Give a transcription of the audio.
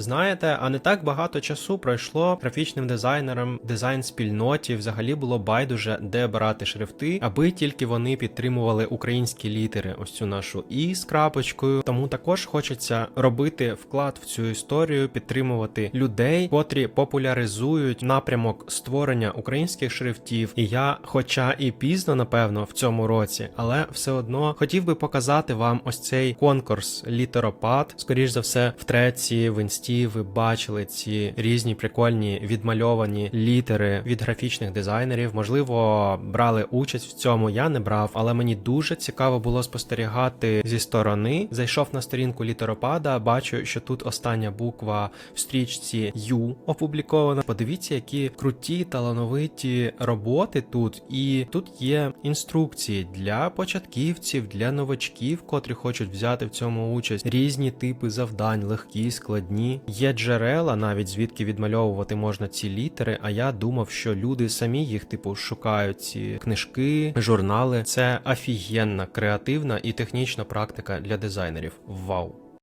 Знаєте, а не так багато часу пройшло графічним дизайнерам, дизайн спільноті взагалі було байдуже, де брати шрифти, аби тільки вони підтримували українські літери, ось цю нашу і з крапочкою. Тому також хочеться робити вклад в цю історію, підтримувати людей, котрі популяризують напрямок створення українських шрифтів. І я, хоча і пізно, напевно, в цьому році, але все одно хотів би показати вам ось цей конкурс літеропад. Скоріш за все, в треці, в інсті ви бачили ці різні прикольні відмальовані літери від графічних дизайнерів. Можливо, брали участь в цьому. Я не брав, але мені дуже цікаво було спостерігати зі сторони. Зайшов на сторінку літеропада, бачу, що тут остання буква в стрічці U опублікована. Подивіться, які круті талановиті роботи тут, і тут є інструкції для початківців, для новачків, котрі хочуть взяти в цьому участь. Різні типи завдань, легкі, складні. Є джерела, навіть звідки відмальовувати можна ці літери. А я думав, що люди самі їх типу шукають ці книжки, журнали. Це офігенна, креативна і технічна практика для дизайнерів. Вау!